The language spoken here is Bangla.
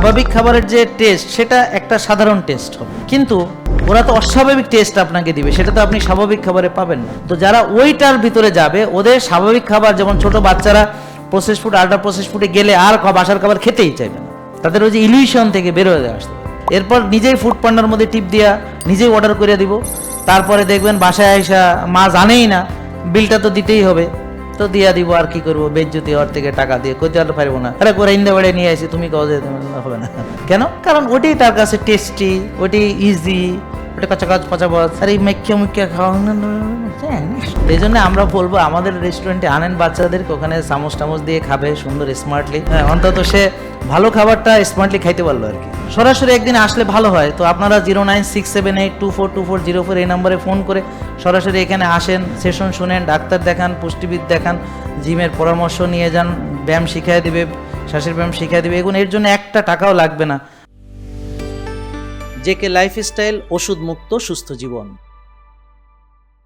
স্বাভাবিক খাবারের যে টেস্ট সেটা একটা সাধারণ টেস্ট হবে। কিন্তু ওরা তো অস্বাভাবিক টেস্ট আপনাকে দিবে, সেটা তো আপনি স্বাভাবিক খাবারে পাবেন তো যারা ওইটার ভিতরে যাবে, ওদের স্বাভাবিক খাবার, যেমন ছোট বাচ্চারা প্রসেস ফুড আল্ট্রা প্রসেস ফুডে গেলে আর বাসার খাবার খেতেই চাইবে না। তাদের ওই যে ইলিউশন থেকে বের হয়ে আসতে এরপর নিজেই ফুড পান্ডার মধ্যে টিপ দিয়া নিজেই অর্ডার করে দিব। তারপরে দেখবেন বাসায় আইসা মা জানেই না বিলটা তো দিতেই হবে। তো দিয়া দিব, আর কি করব? বেজ্জতি ওর থেকে টাকা দিয়ে। আর পারব না। আরে করে ইন্দা বেড়ে নিয়ে আসি তুমি যে হবে না। কেন? কারণ ওটাই তার কাছে টেস্টি ওটি ইজি ওটা কাঁচা কাজ পচা আর এই মেখে মুখে খাওয়া এই জন্য আমরা বলব, আমাদের রেস্টুরেন্টে আনেন বাচ্চাদেরকে, ওখানে চামচ টামচ দিয়ে খাবে সুন্দর স্মার্টলি হ্যাঁ অন্তত সে ভালো খাবারটা স্মার্টলি খাইতে পারল আর কি। সরাসরি একদিন আসলে ভালো হয়। তো আপনারা zero nine six seven eight two four two four zero four এই নম্বরে ফোন করে সরাসরি এখানে আসেন, সেশন শুনেন, ডাক্তার দেখান, পুষ্টিবিদ দেখান, জিমের পরামর্শ নিয়ে যান, ব্যায়াম শিখিয়ে দেবে, শ্বাসের ব্যায়াম শিখিয়ে দেবে এগুলো এর জন্য একটা টাকাও লাগবে না। জেকে লাইফস্টাইল ওষুধ মুক্ত সুস্থ জীবন।